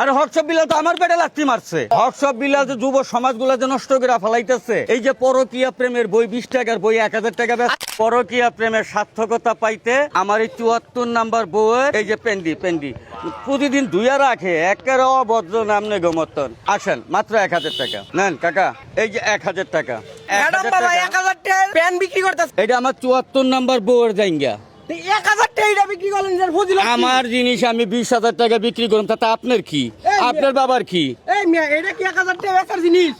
আরে হকসব বিলাল তো আমার পেটে লাত্তি মারছে। হকসব বিলাল যে যুব সমাজগুলা যে নষ্ট করে ফেলাইতেছে। এই যে পরকিয়া প্রেমের বই বিশ টাকার বই এক হাজার টাকা পরকিয়া প্রেমের সার্থকতা পাইতে আমার এই চুয়াত্তর নাম্বার বউয়ের এই যে পেন্ডি পেন্ডি। প্রতিদিন দুইয়া রাখে একের অভদ্র নাম নেই গোমতন আসেন মাত্র এক হাজার টাকা। নেন কাকা এই যে এক হাজার টাকা। এটা আমার চুয়াত্তর নাম্বার বউয়ের জাইঙ্গা এক হাজার টাকা আমার জিনিস আমি বিশ হাজার টাকা বিক্রি করুন তাতে আপনার কি? আপনার বাবার কি?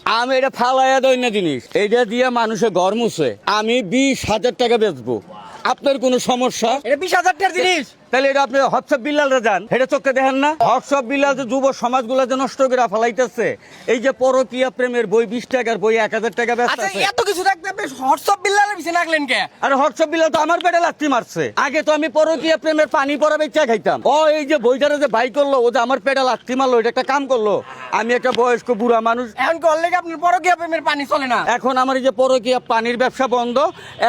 আমি এটা ফালাইয়া দৈন্য জিনিস। এটা দিয়ে মানুষে ঘর মুছে। আমি বিশ হাজার টাকা বেচবো। আপনার কোনো সমস্যা? এটা বিশ হাজার টাকার জিনিস। তাহলে এটা আপনি হোয়াটসঅ্যাপ বিল্লালরা যান। এটা চোখে দেখেন না? হোয়াটসঅ্যাপ বিল্লাল যে যুব সমাজগুলো যে নষ্ট করে ফেলাইতেছে এই যে পরকিয়া প্রেমের বই বিশ টাকার বই এক হাজার টাকা আচ্ছা বেচতেছে এত কিছু থাকতে আপনি হোয়াটসঅ্যাপ বিল্লালের পিছনে কে? আরে হোয়াটসঅ্যাপ বিল্লাল তো আমার পেটে লাত্তি মারছে। আগে তো আমি পরকিয়া প্রেমের পানি পরা বেচা খাইতাম। ও এই যে বইটারে যে বাই করল ও যে আমার পেটে লাত্তি মারলো এটা একটা কাম করল। আমি একটা বয়স্ক বুড়া মানুষ। এখন কি অলরেডি আপনার পরকীয়া প্রেমের পানি চলে না? এখন আমার এই যে পরকিয়া পানির ব্যবসা বন্ধ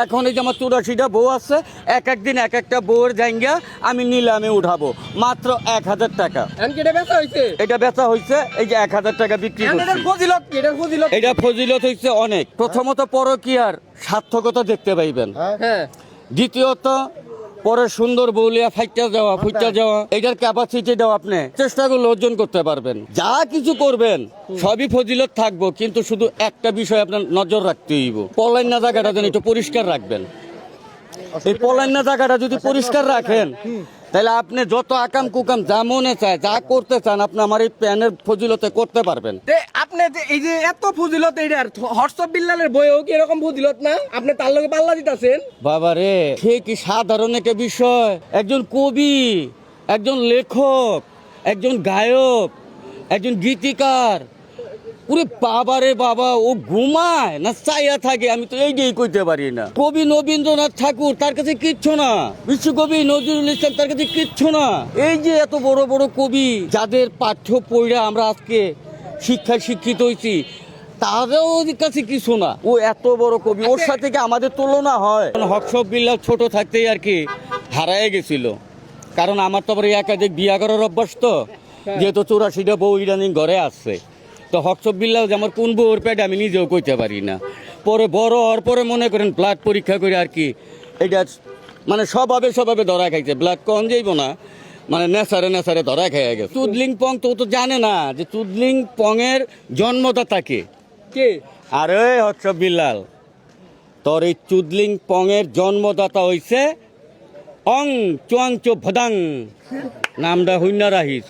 এখন এই যে আমার চুরাশিটা বউ আছে এক একদিন এক একটা বউয়ের জাঙ্গা আমি নিলামে উঠাবো মাত্র এক হাজার টাকা। এটা বেচা হয়েছে এটা বেচা হয়েছে এই যে এক হাজার টাকা বিক্রি ফজিলত কি? এটার ফজিলত এটা ফজিলত হচ্ছে অনেক। প্রথমত পরকিয়ার সার্থকতা দেখতে পাইবেন। হ্যাঁ। দ্বিতীয়ত পরে সুন্দর বৌলিয়া ফাইটা যাওয়া ফুইটা যাওয়া এটার ক্যাপাসিটি দেওয়া আপনি চেষ্টা করলে অর্জন করতে পারবেন। যা কিছু করবেন সবই ফজিলত থাকব কিন্তু শুধু একটা বিষয় আপনার নজর রাখতে হইব। পলাইনা জায়গাটা যেন একটু পরিষ্কার রাখবেন। এই পলাইনা জায়গাটা যদি পরিষ্কার রাখেন তাহলে আপনি যত আকাম কুকাম যা মনে চায় যা করতে চান আপনি আমার এই প্যানের ফজিলতে করতে পারবেন। আপনি এই যে এত ফজিলত এইটার হোয়াটসঅ্যাপ বিল্লালের বইও কি এরকম ফজিলত না? আপনি তার লগে পাল্লা দিতাছেন। বাবা রে সে কি সাধারণ একটা বিষয়? একজন কবি একজন লেখক একজন গায়ক একজন গীতিকার পুরে বাবা রে বাবা, ও ঘুমায়? না চাইয়া থাকে, আমি তো এইটাই কইতে পারি না। কবি নবীন্দ্রনাথ ঠাকুর, তার কাছে কিচ্ছু না। বিশ্বকবি নজরুল ইসলাম, তার কাছে কিচ্ছু না। এই যে এত বড় বড় কবি, যাদের পাঠ্য পড়ে আমরা আজকে শিক্ষায় শিক্ষিত হয়েছি তারও কাছে কিছু না। ও এত বড় কবি, ওর সাথে কি আমাদের তুলনা হয়? হকসব বিল্লাল ছোট থাকতেই আর কি হারায় গেছিল। কারণ আমার তো আবার এই একাধিক বিয়া করার অভ্যাস তো। যেহেতু চৌরাশিটা বউ ইদানিং ঘরে আসছে তো হকসব বিল্লাল যে আমার কোন বউর পেটে আমি নিজেও কইতে পারি না। পরে বড় হওয়ার পরে মনে করেন ব্লাড পরীক্ষা করে আর কি এটা মানে স্বভাবে স্বভাবে ধরা খাইছে। ব্লাড কম যাইব না মানে নেশারে নেশারে ধরা খেয়ে গেছে। চুদলিং পং তো তো জানে না যে চুদলিং পংয়ের জন্মদাতাকে কে কে? আরে হচ্ছ বিল্লাল, তোর এই চুদলিং পংয়ের জন্মদাতা হইছে অং চুয়াং চো ভদাং। নামটা হইনা রাহিস।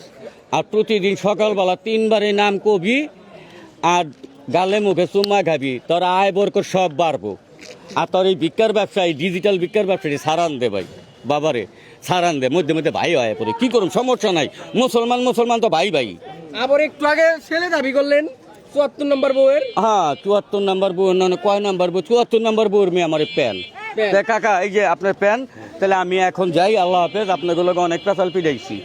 আর প্রতিদিন সকালবেলা তিনবার নাম কবি আর গালে মুখে চুমা খাবি। তোর আয় বরকর সব বাড়বো। আর তোর এই ভিক্ষার ব্যবসায়ী ডিজিটাল ভিক্ষার ব্যবসায়ী সারান দে ভাই। বাবারে সারান দে মধ্যে মধ্যে ভাই হয় পরে। কি করুন সমস্যা নাই। মুসলমান মুসলমান তো ভাই ভাই। আবার একটু আগে ছেলে দাবি করলেন চুয়াত্তর নম্বর বউয়ের। হ্যাঁ চুয়াত্তর নম্বর বউ না কয় নাম্বার বউ? চুয়াত্তর নম্বর বউর মেয়ে আমার প্যান। প্যান। কাকা এই যে আপনার প্যান তাহলে আমি এখন যাই আল্লাহ হাফেজ আপনাগুলোকে অনেক পেশাল পিড়াইছি